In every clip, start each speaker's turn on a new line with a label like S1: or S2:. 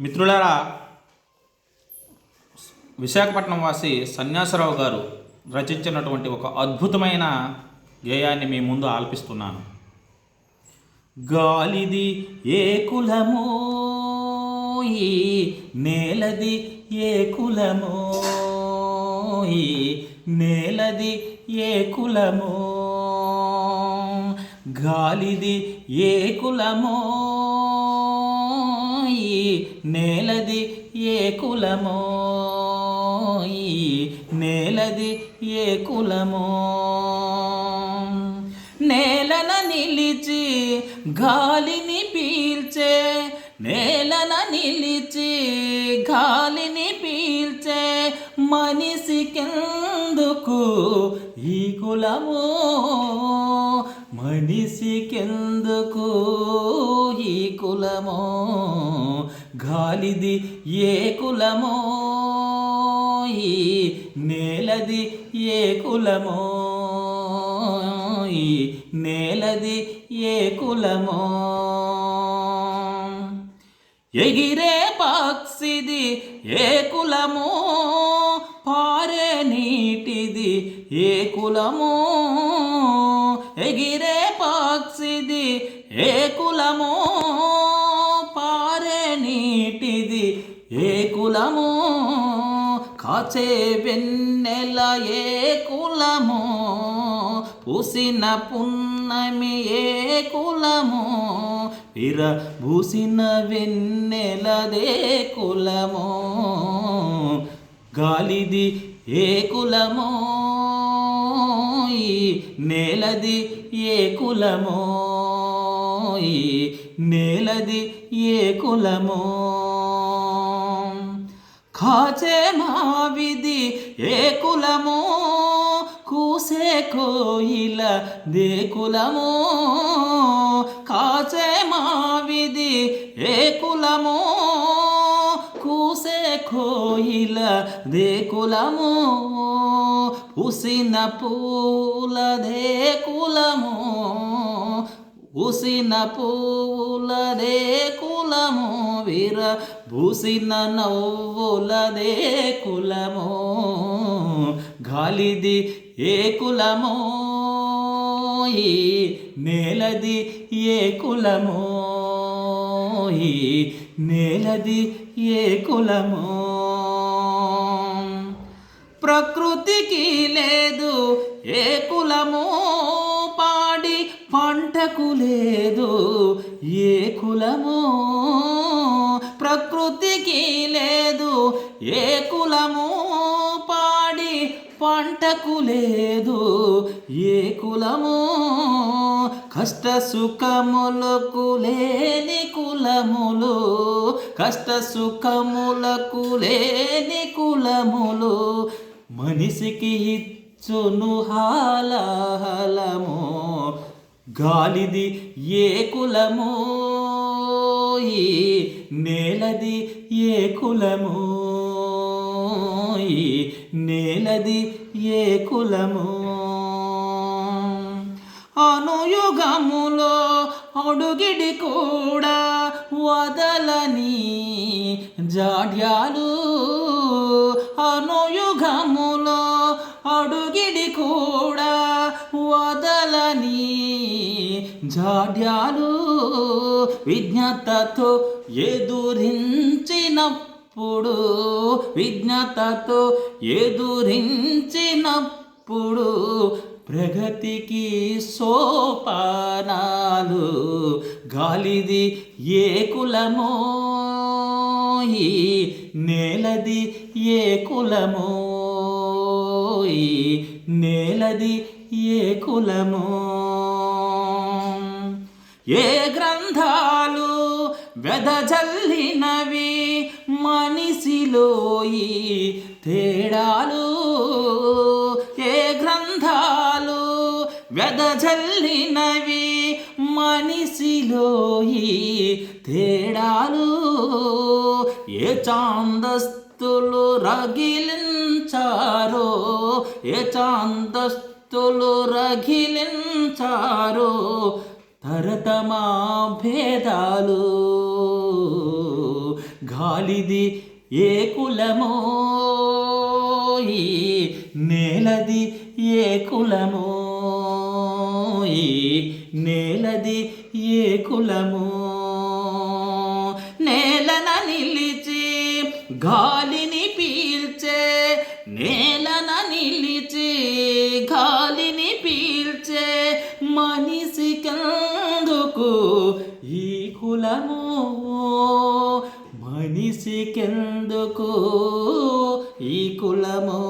S1: మిత్రులారా విశాఖపట్నం వాసి సన్యాసరావు గారు రచించినటువంటి ఒక అద్భుతమైన గేయాన్ని మీ ముందు ఆల్పిస్తున్నాను. గాలిది ఏ కులమో ఈ నేలది ఏ కులమో ఈ నేలది ఏ కులమో గాలిది ఏ కులమో ఈ నేలది ఏ కులమో? ఈ నేలది ఏ కులమో? నేలన నిలిచి గాలిని పీల్చే నేలన నిలిచి గాలిని పీల్చే మనిషికెందుకు ఈ కులమో? మనిషికెందుకు ఈ కులమో? గాలిది ఏ కులమో? ఈ నేలది ఏ కులమో? ఈ నేలది ఏ కులమో? ఎగిరే పక్షిది ఏ కులమో? పారే నీటిది ఏ కులమో? నీటిది ఏ కులమో? కాచే వెన్నెల ఏ కులమో? పూసిన పున్నమి ఏ కులమో? విర భూసిన వెన్నెలదే కులమో? గాలిది ఏ కులము? ఈ నేలది ఏ కులము? ఈ నేలది ఏ కులమో? కాచే మా విధి ఏ కులము కూసే కోయిల దే కులము. కాచే మా విధి ఏ కులము కూసే కోయిల దే కులము. పూసిన పూల దే కులమో. ఉసిన పువ్వులదే కులము వీర భూసిన నవ్వులదే కులము గాలిది ఏ కులము? ఈ నేలది ఏ కులము? ఈ నేలది ఏ కులము? ప్రకృతికి లేదు ఏ కులమో? మనకు లేదు. ఏ కులము ప్రకృతికి లేదు. ఏ కులము పాడి పంటకు లేదు. ఏ కులము కష్ట సుఖములకు లేని కులములు. కష్ట సుఖములకు లేని కులములు. మనిషికి ఇచ్చును హాలహలము గాలిది ఏ కులము? ఈ నేలది ఏ కులము? ఈ నేలది ఏ కులము? అనుయుగములో అడుగిడి కూడా వదలని జాడ్యాలు జాడ్యాలు విజ్ఞతతో ఎదురించినప్పుడు విజ్ఞతతో ఎదురించినప్పుడు ప్రగతికి సోపానాలు గాలిది ఏ కులమో ఈ నేలది ఏ కులమో ఈ నేలది ఏ కులమో. ఏ గ్రంథాలు వెదజల్లినవి మనిషిలో ఈ తేడాలు? ఏ గ్రంథాలు వెదజల్లినవి మనిషిలో ఈ తేడాలు? ఏ చాందస్తులు రగిలించారో? ఏ చాందస్తులు రగిలించారో? తరతమా భేదాలు గాలిది ఏ కులమో? ఈ నేలది ఏ కులమో? ఈ నేలది ఏ కులమో? నేలన నిలిచి గాలి కులము మనిషికెందుకు? ఈ కులము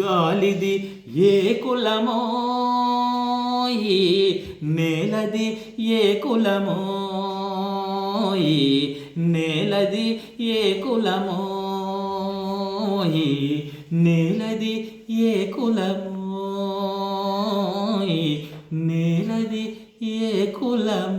S1: గాలిది ఏ కులమో? ఈ నేలది ఏ కులమో? ఈ నేలది ఏ కులమో? ఈ నేలది ఏ కులమో? ఈ నేలది ఏ కులమో?